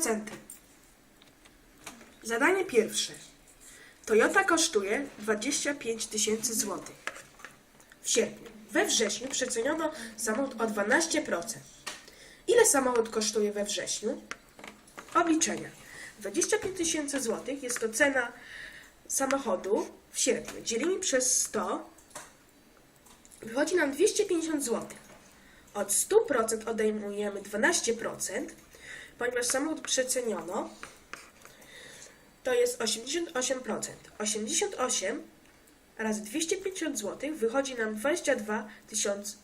Procenty. Zadanie pierwsze. Toyota kosztuje 25 tysięcy złotych. W sierpniu. We wrześniu przeceniono samochód o 12%. Ile samochód kosztuje we wrześniu? Obliczenia. 25 tysięcy złotych jest to cena samochodu w sierpniu. Dzielimy przez 100. Wychodzi nam 250 złotych. Od 100% odejmujemy 12%, ponieważ samochód przeceniono, to jest 88%. 88 razy 250 zł wychodzi nam 22 tysiące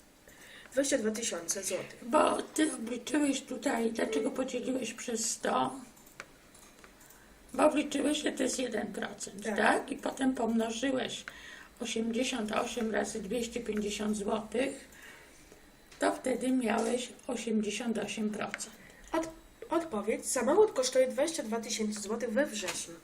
22 tysiące złotych. Bo ty obliczyłeś tutaj, dlaczego podzieliłeś przez 100? Bo obliczyłeś, że to jest 1%, Tak. tak? I potem pomnożyłeś 88 razy 250 zł, to wtedy miałeś 88%. Od, odpowiedź. Samochód kosztuje 22 tysięcy złotych we wrześniu.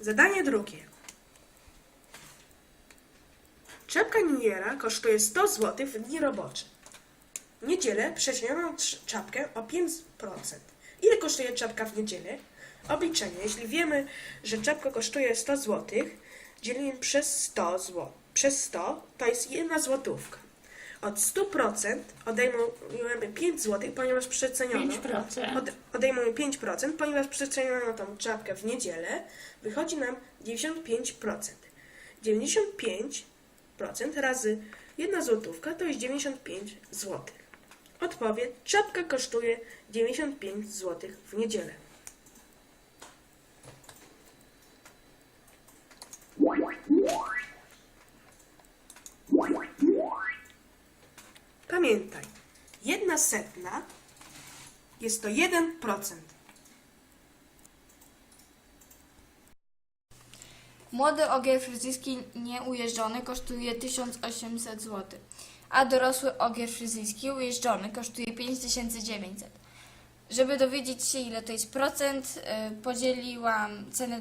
Zadanie drugie. Czapka Niera kosztuje 100 zł w dni robocze. W niedzielę prześniono trz- czapkę o 5%. Ile kosztuje czapka w niedzielę? Obliczenie. Jeśli wiemy, że czapka kosztuje 100 zł, dzielimy przez 100 zł. Przez 100 to jest jedna złotówka. Od 100% odejmujemy 5 zł, ponieważ przeceniono. 5%. Od, odejmujemy 5%, ponieważ przeceniono tą czapkę w niedzielę, wychodzi nam 95%. 95% razy 1 złotówka to jest 95 zł. Odpowiedź: czapka kosztuje 95 zł w niedzielę. Pamiętaj, jedna setna jest to 1%. Młody ogier fryzyjski nieujeżdżony kosztuje 1800 zł, a dorosły ogier fryzyjski ujeżdżony kosztuje 5900. Żeby dowiedzieć się ile to jest procent, y, podzieliłam cenę,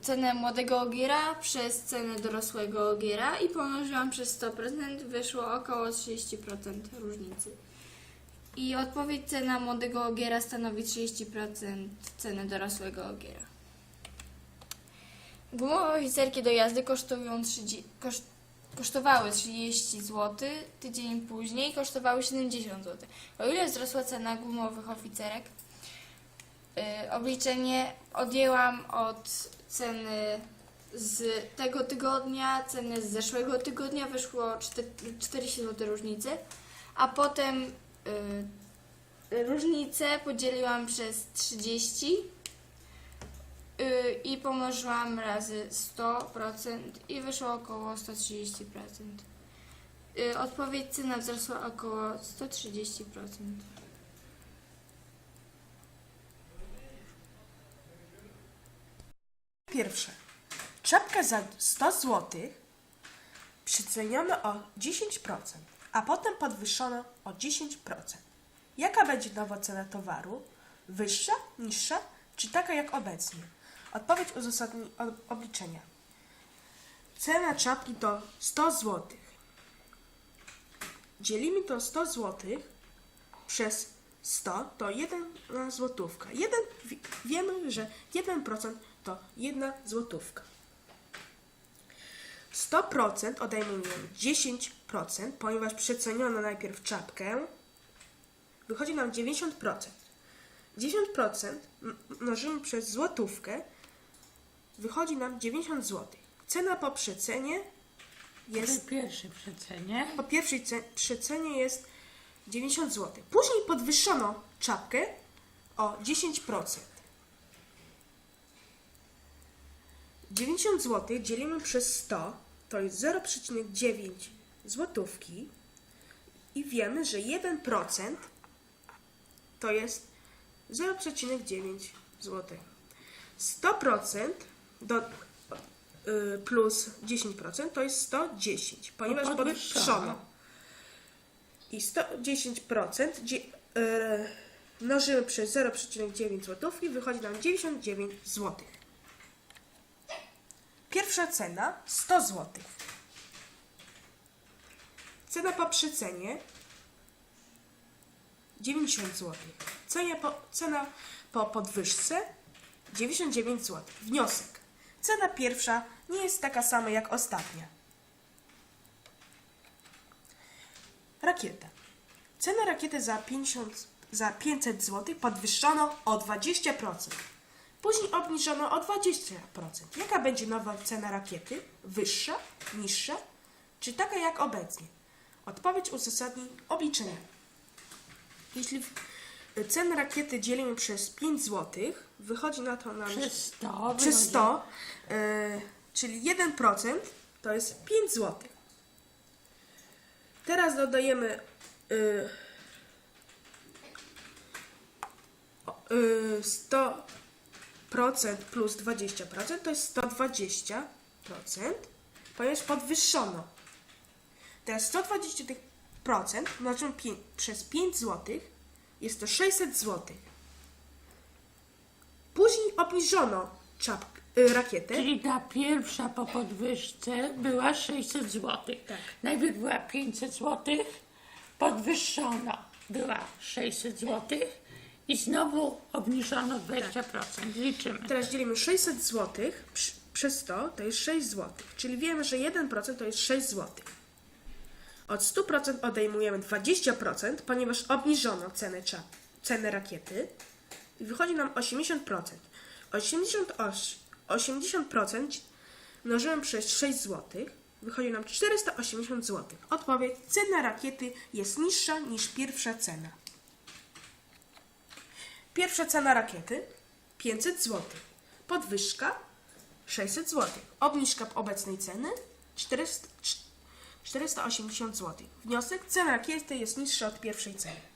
cenę młodego ogiera przez cenę dorosłego ogiera i pomnożyłam przez 100%, wyszło około 30% różnicy. I odpowiedź cena młodego ogiera stanowi 30% ceny dorosłego ogiera. Gumowe oficerki do jazdy kosztują 30, koszt, kosztowały 30 zł, tydzień później kosztowały 70 zł. O ile wzrosła cena gumowych oficerek? Yy, obliczenie odjęłam od ceny z tego tygodnia, ceny z zeszłego tygodnia, wyszło 4, 40 zł różnicy, a potem yy, różnicę podzieliłam przez 30 Yy, i pomnożyłam razy 100% i wyszło około 130%. Yy, Odpowiedź cena wzrosła około 130%. Pierwsze. Czapkę za 100 zł przyceniono o 10%, a potem podwyższono o 10%. Jaka będzie nowa cena towaru? Wyższa, niższa, czy taka jak obecnie? Odpowiedź uzasadni obliczenia. Cena czapki to 100 zł. Dzielimy to 100 zł przez 100 to 1 złotówka. Jeden, wi- wiemy, że 1% to 1 złotówka. 100% odejmujemy 10%, ponieważ przeceniono najpierw czapkę. Wychodzi nam 90%. 10% m- mnożymy przez złotówkę. Wychodzi nam 90 zł. Cena po przecenie jest jest pierwsze przecenie. po pierwszej ce- przecenie jest 90 zł. Później podwyższono czapkę o 10%. 90 zł dzielimy przez 100, to jest 0,9 złotówki i wiemy, że 1% to jest 0,9 zł. 100% do, y, plus 10% to jest 110, ponieważ Podwyższono. podwyższono. i 110% dzie- e, mnożymy przez 0,9 zł i wychodzi nam 99 zł. Pierwsza cena 100 zł. Cena po przecenie 90 zł. Cena po, cena po podwyżce 99 zł. Wniosek. Cena pierwsza nie jest taka sama jak ostatnia. Rakieta. Cena rakiety za, 50, za 500 zł podwyższono o 20%. Później obniżono o 20%. Jaka będzie nowa cena rakiety? Wyższa, niższa, czy taka jak obecnie? Odpowiedź uzasadni obliczenia. Jeśli cenę rakiety dzielimy przez 5 zł, wychodzi na to nam Przez 100. przez 100, e, czyli 1% to jest 5 zł. Teraz dodajemy y, o- y, 100% plus 20% to jest 120%, ponieważ podwyższono. Teraz 120% tych procent mnożymy przez 5 zł, jest to 600 zł. Później obniżono czap, y, rakietę. Czyli ta pierwsza po podwyżce była 600 zł. Tak. Najpierw była 500 zł, podwyższono była 600 zł i znowu obniżono 20%. Liczymy. Teraz dzielimy 600 zł przy- przez 100 to jest 6 zł. Czyli wiemy, że 1% to jest 6 zł. Od 100% odejmujemy 20%, ponieważ obniżono cenę, cenę rakiety i wychodzi nam 80%. 88, 80% mnożymy przez 6 zł, wychodzi nam 480 zł. Odpowiedź, cena rakiety jest niższa niż pierwsza cena. Pierwsza cena rakiety 500 zł. Podwyżka 600 zł. Obniżka obecnej ceny 400, 480 zł. Wniosek cena rakiety jest niższa od pierwszej ceny.